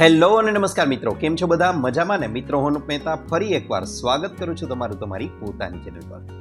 Hello અને નમસ્કાર મિત્રો, કેમ છો બધા? મજામાં ને? મિત્રો હું મહેતા ફરી એકવાર સ્વાગત કરું છું તમારું તમારી પોતાની ચેનલ પર.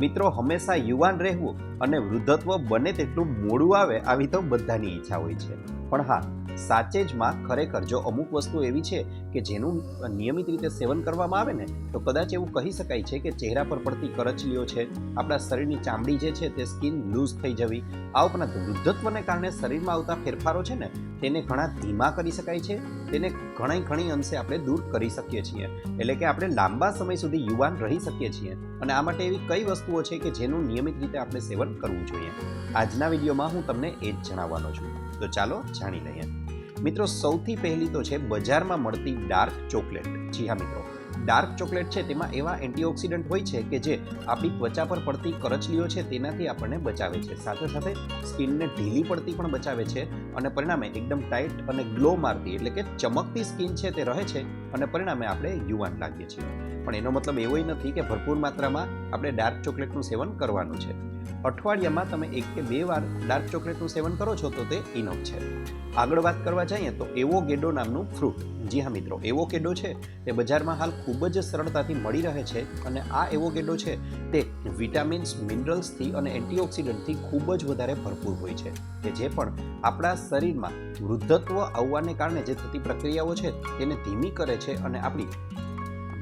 મિત્રો હંમેશા યુવાન રહેવું અને વૃદ્ધત્વ બને તેટલું મોડું આવે આવી તો બધાની ઈચ્છા હોય છે. પણ હા, સાચે જ માં ખરેખર જો અમુક વસ્તુ એવી છે કે જેનું નિયમિત રીતે સેવન કરવામાં આવે ને, તો કદાચ એવું કહી શકાય છે કે ચહેરા પર પડતી કરચલીઓ છે, આપણા શરીરની ચામડી જે છે તે સ્કિન લૂઝ થઈ જવી, આ ઉપરાંત વૃદ્ધત્વને કારણે શરીરમાં આવતા ફેરફારો છે ને, તેને ઘણા ધીમા કરી શકાય છે, તેને ઘણી ઘણી અંશે આપણે દૂર કરી શકીએ છીએ. એટલે કે આપણે લાંબા સમય સુધી યુવાન રહી શકીએ છીએ. અને આ માટે એવી કઈ વસ્તુઓ છે કે જેનું નિયમિત રીતે આપણે સેવન કરવું જોઈએ. આજના વિડીયોમાં હું તમને એ જ જણાવવાનો છું. તો ચાલો જાણી લઈએ. મિત્રો, સૌથી પહેલી તો છે બજારમાં મળતી ડાર્ક ચોકલેટ. જી હા, મિત્રો. ડાર્ક ચોકલેટ છે તેમાં એવા એન્ટીઓક્સિડન્ટ હોય છે કે જે આપણી ત્વચા પર પડતી કરચલીઓ છે તેનાથી આપણને બચાવે છે. સાથે સાથે સ્કિનને ઢીલી પડતી પણ બચાવે છે અને પરિણામે એકદમ ટાઈટ અને ગ્લો મારતી એટલે કે ચમકતી સ્કિન છે તે રહે છે અને પરિણામે આપણે યુવાન લાગીએ છીએ. પણ એનો મતલબ એવોય નથી કે ભરપૂર માત્રામાં આપણે ડાર્ક ચોકલેટનું સેવન કરવાનું છે. અઠવાડિયામાં તમે એક કે બે વાર ડાર્ક ચોકલેટનું સેવન કરો છો તો તે ઇનફ છે. આગળ વાત કરવા જઈએ તો એવોગેડો નામનું ફ્રૂટ, જી હા મિત્રો એવોકેડો છે તે બજારમાં હાલ ખૂબ જ સરળતાથી મળી રહે છે અને આ એવોકેડો છે તે વિટામિન્સ, મિનરલ્સથી અને એન્ટીઓક્સિડન્ટથી ખૂબ જ વધારે ભરપૂર હોય છે કે જે પણ આપણા શરીરમાં વૃદ્ધત્વ આવવાને કારણે જે થતી પ્રક્રિયાઓ છે તેને ધીમી કરે છે અને આપણી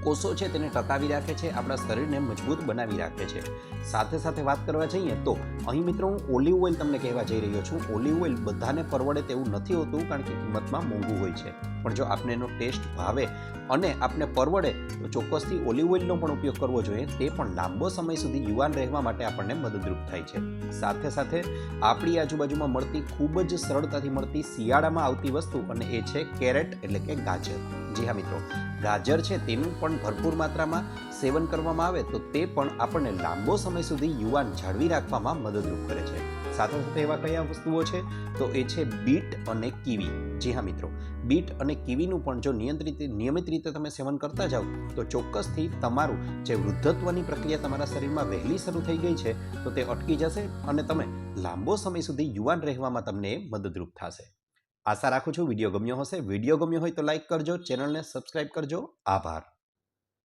કોષો છે તેને ટકાવી રાખે છે, આપણા શરીરને મજબૂત બનાવી રાખે છે. સાથે સાથે વાત કરવા જઈએ તો, અહીં મિત્રો હું ઓલિવ ઓઇલ તમને કહેવા જઈ રહ્યો છું. ઓલિવ ઓઇલ બધાને પરવડે તેવું નથી હોતું, કારણ કે કિંમતમાં મોંઘું હોય છે. પણ જો આપને એનો ટેસ્ટ ભાવે અને આપને પરવડે, તો ચોક્કસથી ઓલિવ ઓઇલનો પણ ઉપયોગ કરવો જોઈએ. તે પણ લાંબો સમય સુધી યુવાન રહેવા માટે આપણને મદદરૂપ થાય છે. સાથે સાથે આપણી આજુબાજુમાં મળતી ખૂબ જ સરળતાથી મળતી શિયાળામાં આવતી વસ્તુ અને એ છે કેરેટ, એટલે કે ગાજર. જી હા મિત્રો, ગાજર છે તેનું પણ ભરપૂર માત્રામાં સેવન કરવામાં આવે તો તે પણ આપણને લાંબો સમય સુધી યુવાન જાળવી રાખવામાં મદદરૂપ કરે છે. સાથે સાથે એવા કયા વસ્તુઓ છે? તો એ છે બીટ અને કીવી. જી હા મિત્રો, બીટ અને કીવીનું પણ જો નિયંત્રિત, નિયમિત રીતે તમે સેવન કરતા જાઓ, તો ચોક્કસથી તમારું જે વૃદ્ધત્વની પ્રક્રિયા તમારા શરીરમાં વહેલી શરૂ થઈ ગઈ છે, તો તે અટકી જશે અને તમે લાંબો સમય સુધી યુવાન રહેવામાં તમને મદદરૂપ થશે. આશા રાખું છું વીડિયો ગમ્યો હશે. વીડિયો ગમ્યો હોય તો લાઈક કરજો, ચેનલને સબસ્ક્રાઈબ કરજો. આભાર.